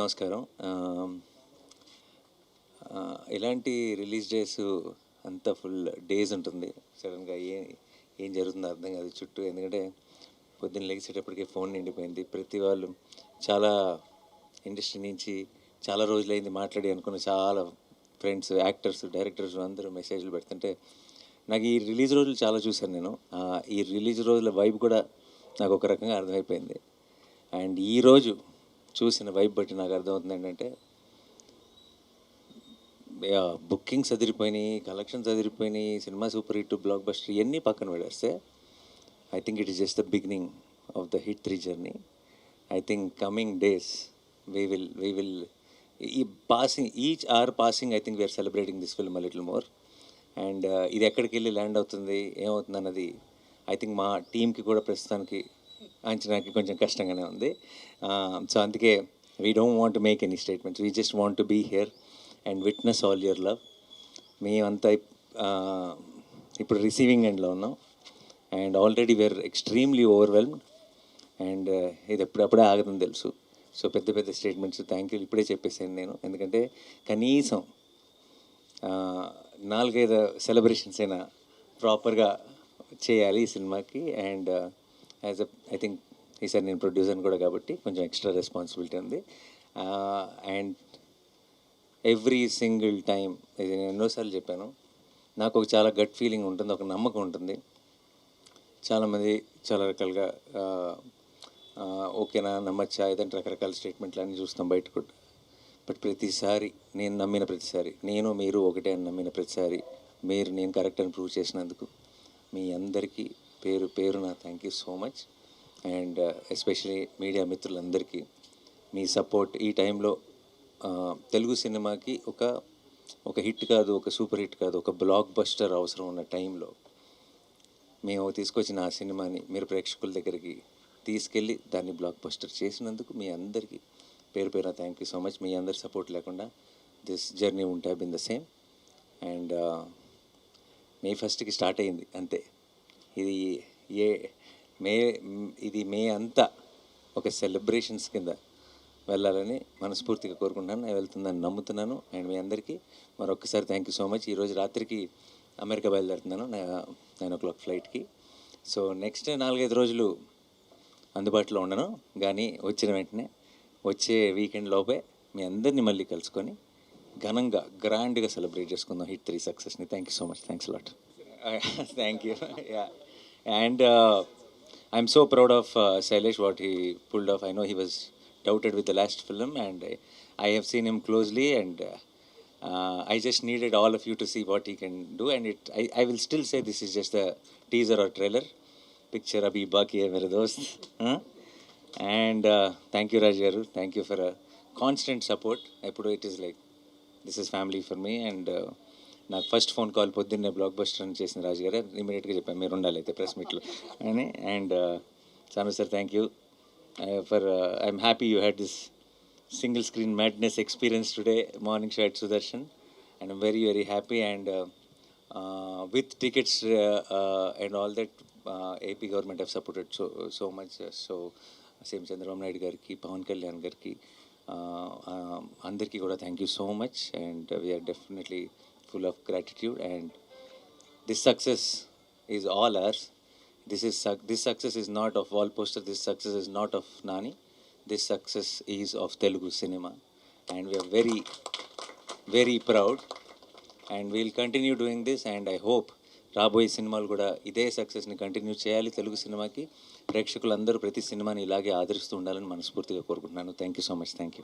నమస్కారం. ఇలాంటి release days అంతా ఫుల్ డేస్ ఉంటుంది. సడన్గా ఏ ఏం జరుగుతుందో అర్థం కాదు చుట్టూ. ఎందుకంటే పొద్దున్న లేచేటప్పటికే ఫోన్ నిండిపోయింది. ప్రతి వాళ్ళు చాలా ఇండస్ట్రీ నుంచి చాలా రోజులైంది మాట్లాడి అనుకున్న చాలా ఫ్రెండ్స్ యాక్టర్స్ డైరెక్టర్స్ అందరూ మెసేజ్లు పెడుతుంటే నాకు ఈ రిలీజ్ రోజులు చాలా చూశాను నేను. ఈ రిలీజ్ రోజుల వైబ్ కూడా నాకు ఒక రకంగా అర్థమైపోయింది. అండ్ ఈరోజు చూసిన వైబ్ బట్టి నాకు అర్థమవుతుంది ఏంటంటే బుకింగ్స్ అదిరిపోయినాయి కలెక్షన్స్ అదిరిపోయినాయి cinema super hit blockbuster ఇవన్నీ పక్కన పెడేస్తే I think it is just the beginning of the hit three journey I think coming days we will we will ఈ passing each hour passing I think we are celebrating this film little more and ఇది ఎక్కడికి వెళ్ళి land అవుతుంది ఏమవుతుంది అన్నది I think మా టీంకి కూడా ప్రస్తుతానికి అంచనాకి కొంచెం కష్టంగానే ఉంది. సో అందుకే we don't want make any statements we just want to be here and witness all your love మేమంతా ఇప్- ఇప్పుడు రిసీవింగ్ ఎండ్లో ఉన్నాం. And already were extremely overwhelmed and ఇది ఎప్పుడప్పుడే ఆగదని తెలుసు. సో పెద్ద పెద్ద స్టేట్మెంట్స్ థ్యాంక్ యూ ఇప్పుడే చెప్పేసాను నేను. ఎందుకంటే కనీసం నాలుగైదు సెలబ్రేషన్స్ అయినా ప్రాపర్గా చేయాలి ఈ సినిమాకి. And as a I think ఈసారి నేను ప్రొడ్యూసర్ కూడా కాబట్టి కొంచెం ఎక్స్ట్రా రెస్పాన్సిబిలిటీ ఉంది. అండ్ ఎవ్రీ సింగిల్ టైం ఇది నేను ఎన్నోసార్లు చెప్పాను నాకు ఒక చాలా గట్ ఫీలింగ్ ఉంటుంది ఒక నమ్మకం ఉంటుంది. చాలామంది చాలా రకాలుగా ఓకేనా నమ్మచ్చా ఏదంటే రకరకాల స్టేట్మెంట్లు అన్నీ చూస్తాం బయట కూడా. బట్ ప్రతిసారి నేను నమ్మిన ప్రతిసారి నేను మీరు ఒకటే అని నమ్మిన ప్రతిసారి మీరు నేను కరెక్ట్ అని ప్రూవ్ చేసినందుకు మీ అందరికీ పేరు పేరు నా thank you so much and uh, especially media మిత్రులందరికీ మీ సపోర్ట్ ఈ టైంలో తెలుగు సినిమాకి ఒక ఒక హిట్ కాదు ఒక సూపర్ హిట్ కాదు ఒక బ్లాక్ బస్టర్ అవసరం ఉన్న టైంలో మేము తీసుకొచ్చిన ఆ సినిమాని మీరు ప్రేక్షకుల దగ్గరికి తీసుకెళ్ళి దాన్ని బ్లాక్ బస్టర్ చేసినందుకు మీ అందరికీ పేరు పేరు థ్యాంక్ యూ సో మచ్ మీ అందరి సపోర్ట్ లేకుండా దిస్ జర్నీ ఉంటే been the same and uh, May ఫస్ట్కి స్టార్ట్ అయింది అంతే. ఇది ఏ మే ఇది మే అంతా ఒక సెలబ్రేషన్స్ కింద వెళ్ళాలని మనస్ఫూర్తిగా కోరుకుంటున్నాను. నేను వెళ్తుందని నమ్ముతున్నాను. అండ్ మీ అందరికీ మరొకసారి థ్యాంక్ యూ సో మచ్ ఈరోజు రాత్రికి అమెరికా బయలుదేరుతున్నాను. నైన్ ఓ క్లాక్ ఫ్లైట్కి సో నెక్స్ట్ నాలుగైదు రోజులు అందుబాటులో ఉండను. కానీ వచ్చిన వెంటనే వచ్చే వీకెండ్ లోపే మీ అందరినీ మళ్ళీ కలుసుకొని ఘనంగా గ్రాండ్గా సెలబ్రేట్ చేసుకుందాం. హిట్ త్రీ సక్సెస్ని thank you so much thanks lot thank you yeah and I'm so proud of Shailesh what he pulled off I know he was doubted with the last film and uh, I have seen him closely and uh, uh, I just needed all of you to see what he can do and it I, I will still say this is just a teaser or trailer picture abhi baki hai mere dost huh? and uh, thank you Raj garu thank you for a constant support ఎప్పుడు it is like this is family for me and నాకు first phone call పొద్దున్నే blockbuster అని చేసిన రాజు గారు ఇమీడియట్గా చెప్పాను మీరు ఉండాలి అయితే ప్రెస్ మీట్లో అని. And Chanu sir thank you for I'm happy you had this single screen madness experience today morning show at Sudarshan and very very happy and with tickets and all that AP government have supported so so much so same Chandrababu Naidu గారికి పవన్ కళ్యాణ్ గారికి అందరికీ కూడా thank you so much and we are definitely full of gratitude and this success is all ours. This is this success is not of wall poster. This success is not of Nani. This success is of Telugu cinema, and we are very, very proud. And we'll continue doing this. And I hope రాబోయే సినిమాలు కూడా ఇదే సక్సెస్ని continue చేయాలి తెలుగు సినిమాకి ప్రేక్షకులందరూ ప్రతి సినిమాని ఇలాగే ఆదరిస్తూ ఉండాలని మనస్ఫూర్తిగా కోరుకుంటున్నాను thank you so much thank you